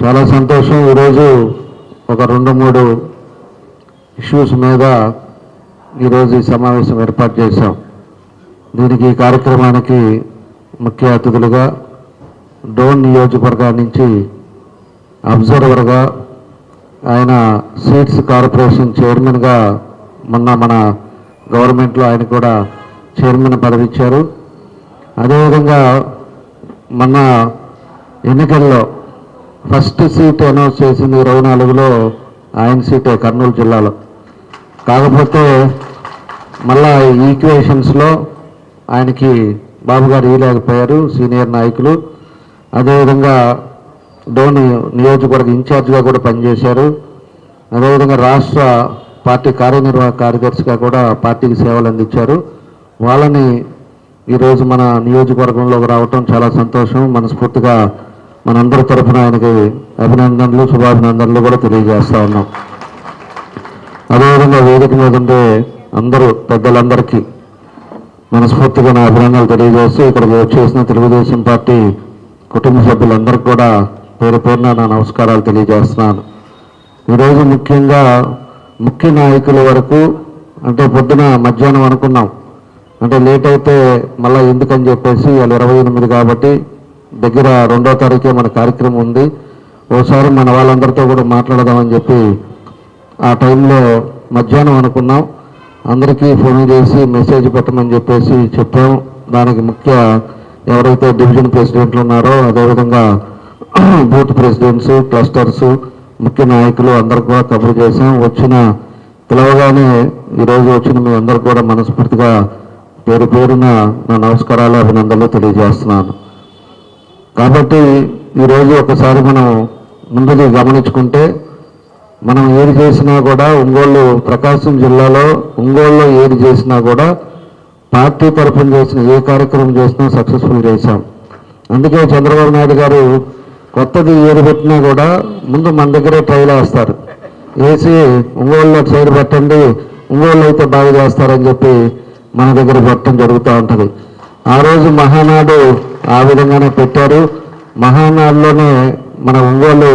చాలా సంతోషం. ఈరోజు ఒక రెండు మూడు ఇష్యూస్ మీద ఈరోజు ఈ సమావేశం ఏర్పాటు చేశాం. దీనికి ఈ కార్యక్రమానికి ముఖ్య అతిథులుగా డోన్ నియోజకవర్గా నుంచి అబ్జర్వర్గా ఆయన సీట్స్ కార్పొరేషన్ చైర్మన్గా మొన్న మన గవర్నమెంట్లో ఆయన కూడా చైర్మన్ పదవిచ్చారు. అదేవిధంగా మొన్న ఎన్నికల్లో ఫస్ట్ సీట్ అనౌన్స్ చేసింది ఇరవై నాలుగులో ఆయన సీటే కర్నూలు జిల్లాలో. కాకపోతే మళ్ళా ఈక్వేషన్స్లో ఆయనకి బాబు గారు ఇవ్వలేకపోయారు సీనియర్ నాయకులు. అదేవిధంగా డోని నియోజకవర్గ ఇన్ఛార్జ్గా కూడా పనిచేశారు. అదేవిధంగా రాష్ట్ర పార్టీ కార్యనిర్వాహక కార్యదర్శిగా కూడా పార్టీకి సేవలు అందించారు. వాళ్ళని ఈరోజు మన నియోజకవర్గంలోకి రావటం చాలా సంతోషం మనస్ఫూర్తిగా మనందరి తరఫున ఆయనకి అభినందనలు శుభాభినందనలు కూడా తెలియజేస్తా ఉన్నాం. అదేవిధంగా వేదిక మీద ఉండే అందరూ పెద్దలందరికీ మనస్ఫూర్తిగా నా అభినందనలు తెలియజేస్తూ ఇక్కడికి వచ్చేసిన తెలుగుదేశం పార్టీ కుటుంబ సభ్యులందరికీ కూడా పేరు పేరున నా నమస్కారాలు తెలియజేస్తున్నాను. ఈరోజు ముఖ్యంగా ముఖ్య నాయకుల వరకు అంటే పొద్దున మధ్యాహ్నం అనుకున్నాం. అంటే లేట్ అయితే మళ్ళీ ఎందుకని చెప్పేసి వాళ్ళు ఇరవై ఎనిమిది కాబట్టి దగ్గర రెండో తారీఖే మన కార్యక్రమం ఉంది. ఓసారి మన వాళ్ళందరితో కూడా మాట్లాడదామని చెప్పి ఆ టైంలో మధ్యాహ్నం అనుకున్నాం. అందరికీ ఫోన్ చేసి మెసేజ్ పెట్టమని చెప్పేసి చెప్పాం. దానికి ముఖ్య ఎవరైతే డివిజన్ ప్రెసిడెంట్లు ఉన్నారో అదేవిధంగా బూత్ ప్రెసిడెంట్స్ క్లస్టర్స్ ముఖ్య నాయకులు అందరికి కూడా కబురు చేశాం. వచ్చిన పిలవగానే ఈరోజు వచ్చిన మీ అందరు కూడా మనస్ఫూర్తిగా పేరు పేరున నా నమస్కారాలు అభినందనలు తెలియజేస్తున్నాను. కాబట్టి ఈరోజు ఒకసారి మనం ముందుకు గమనించుకుంటే మనం ఏది చేసినా కూడా ఒంగోలు ప్రకాశం జిల్లాలో ఒంగోలులో ఏది చేసినా కూడా పార్టీ తరఫున చేసిన ఏ కార్యక్రమం చేసినా సక్సెస్ఫుల్ చేశాం. అందుకే చంద్రబాబు నాయుడు గారు కొత్తది ఏది పెట్టినా కూడా ముందు మన దగ్గరే ట్రైల్ వేస్తారు వేసి ఒంగోలులో సైడ్ పెట్టండి ఒంగోలు అయితే బాగా చేస్తారని చెప్పి మన దగ్గర పెట్టడం జరుగుతూ ఉంటుంది. ఆ రోజు మహానాడు ఆ విధంగానే పెట్టారు. మహానాడులోనే మన ఒంగోలు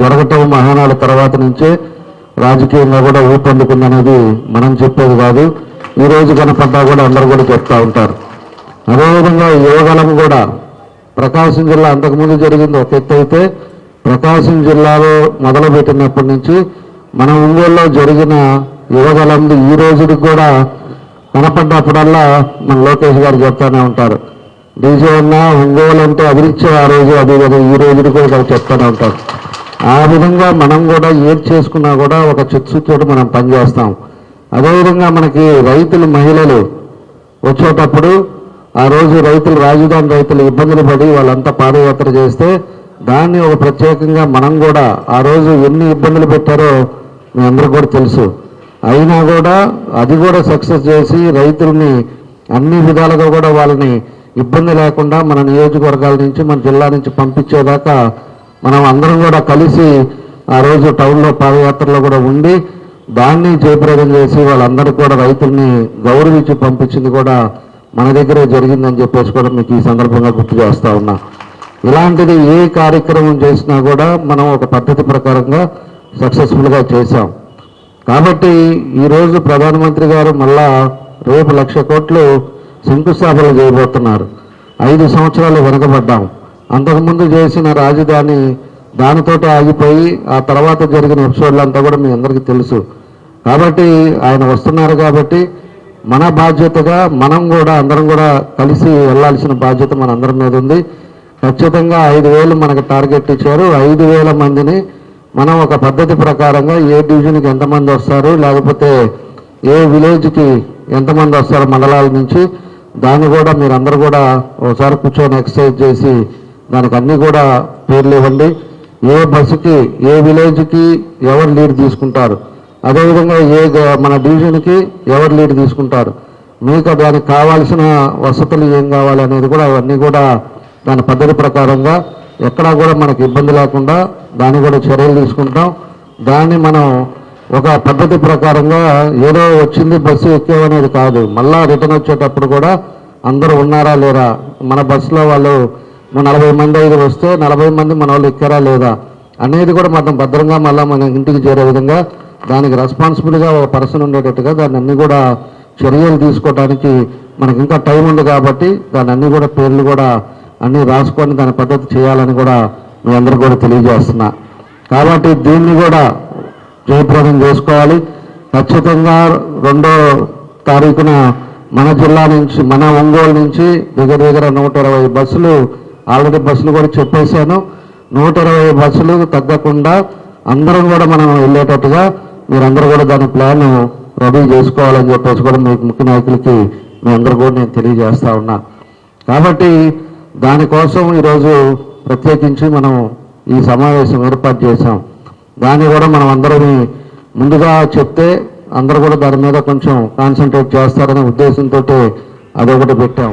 జరగటం మహానాడు తర్వాత నుంచే రాజకీయంగా కూడా ఊపందుకుందనేది మనం చెప్పేది కాదు. ఈ రోజు కనపడ్డా కూడా అందరూ కూడా చెప్తూ ఉంటారు. అదేవిధంగా యువగలం కూడా ప్రకాశం జిల్లా అంతకుముందు జరిగింది ఒక ఎత్తు అయితే ప్రకాశం జిల్లాలో మొదలుపెట్టినప్పటి నుంచి మన ఒంగోలులో జరిగిన యువగలంది ఈ రోజుకి కూడా కనపడ్డప్పుడల్లా మన లోకేష్ గారు చెప్తూనే ఉంటారు. డీజే అన్న ఒంగోలు అభిరుచి ఆ రోజు అది కదా ఈ రోజుని కూడా వాళ్ళు చెప్తూనే ఉంటారు ఆ విధంగా మనం కూడా ఏది చేసుకున్నా కూడా ఒక చిత్సుతో మనం పనిచేస్తాం అదేవిధంగా మనకి రైతులు మహిళలు వచ్చేటప్పుడు ఆ రోజు రైతులు రాజధాని రైతులు ఇబ్బందులు పడి వాళ్ళంతా పాదయాత్ర చేస్తే దాన్ని ఒక ప్రత్యేకంగా మనం కూడా ఆ రోజు ఎన్ని ఇబ్బందులు పెట్టారో మీ అందరూ కూడా తెలుసు. అయినా కూడా అది కూడా సక్సెస్ చేసి రైతుల్ని అన్ని విధాలుగా కూడా వాళ్ళని ఇబ్బంది లేకుండా మన నియోజకవర్గాల నుంచి మన జిల్లా నుంచి పంపించేదాకా మనం అందరం కూడా కలిసి ఆ రోజు టౌన్లో పాదయాత్రలో కూడా ఉండి దాన్ని జయప్రదం చేసి వాళ్ళందరూ కూడా రైతుల్ని గౌరవించి పంపించింది కూడా మన దగ్గరే జరిగిందని చెప్పేసి కూడా మీకు ఈ సందర్భంగా గుర్తు చేస్తూ ఉన్నా. ఇలాంటిది ఏ కార్యక్రమం చేసినా కూడా మనం ఒక పద్ధతి ప్రకారంగా సక్సెస్ఫుల్గా చేశాం. కాబట్టి ఈరోజు ప్రధానమంత్రి గారు మళ్ళా రేపు లక్ష కోట్లు శంకుస్థాపన చేయబోతున్నారు. ఐదు సంవత్సరాలు వెనకబడ్డాం. అంతకుముందు చేసిన రాజధాని దానితోటి ఆగిపోయి ఆ తర్వాత జరిగిన ఎపిసోడ్లు అంతా కూడా మీ అందరికీ తెలుసు. కాబట్టి ఆయన వస్తున్నారు కాబట్టి మన బాధ్యతగా మనం కూడా అందరం కూడా కలిసి వెళ్ళాల్సిన బాధ్యత మన అందరి మీద ఉంది. ఖచ్చితంగా ఐదు వేలు మనకు టార్గెట్ ఇచ్చారు. ఐదు వేల మందిని మనం ఒక పద్ధతి ప్రకారంగా ఏ డివిజన్కి ఎంతమంది వస్తారు లేకపోతే ఏ విలేజ్కి ఎంతమంది వస్తారు మండలాల నుంచి దాన్ని కూడా మీరందరూ కూడా ఒకసారి కూర్చొని ఎక్సర్సైజ్ చేసి దానికి అన్నీ కూడా పేర్లు ఇవ్వండి. ఏ బస్సుకి ఏ విలేజ్కి ఎవరు లీడ్ తీసుకుంటారు? అదేవిధంగా ఏ మన డివిజన్కి ఎవరు లీడ్ తీసుకుంటారు? మీకు దానికి కావాల్సిన వసతులు ఏం కావాలి అనేది కూడా అవన్నీ కూడా దాని పద్ధతి ప్రకారంగా ఎక్కడా కూడా మనకి ఇబ్బంది లేకుండా దాన్ని కూడా చర్యలు తీసుకుంటాం. దాన్ని మనం ఒక పద్ధతి ప్రకారంగా ఏదో వచ్చింది బస్సు ఎక్కేవనేది కాదు. మళ్ళా రిటర్న్ వచ్చేటప్పుడు కూడా అందరూ ఉన్నారా లేరా? మన బస్సులో వాళ్ళు నలభై మంది ఐదు వస్తే నలభై మంది మన వాళ్ళు ఎక్కారా లేదా? అనేది కూడా మనం భద్రంగా మళ్ళీ మన ఇంటికి చేరే విధంగా దానికి రెస్పాన్సిబుల్గా ఒక పర్సన్ ఉండేటట్టుగా దాన్ని అన్ని కూడా చర్యలు తీసుకోవడానికి మనకి ఇంకా టైం ఉంది కాబట్టి దాని అన్ని కూడా పేర్లు కూడా అన్నీ రాసుకొని దాని పద్ధతి చేయాలని కూడా మీ అందరూ కూడా తెలియజేస్తున్నా. కాబట్టి దీన్ని కూడా జయప్రదం చేసుకోవాలి. ఖచ్చితంగా రెండో తారీఖున మన జిల్లా నుంచి మన ఒంగోలు నుంచి దగ్గర దగ్గర నూట ఇరవై బస్సులు ఆల్రెడీ బస్సులు కూడా చెప్పేశాను. నూట ఇరవై బస్సులు తగ్గకుండా అందరం కూడా మనం వెళ్ళేటట్టుగా మీరందరూ కూడా దాని ప్లాన్ రెడీ చేసుకోవాలని చెప్పేసి కూడా మీకు ముఖ్య నాయకులకి మీ అందరూ కూడా నేను తెలియజేస్తా ఉన్నా. కాబట్టి దానికోసం ఈరోజు ప్రత్యేకించి మనం ఈ సమావేశం ఏర్పాటు చేశాం. దాన్ని కూడా మనం అందరం ముందుగా చెప్తే అందరూ కూడా దాని మీద కొంచెం కాన్సన్ట్రేట్ చేస్తారనే ఉద్దేశంతో అదొకటి పెట్టాం.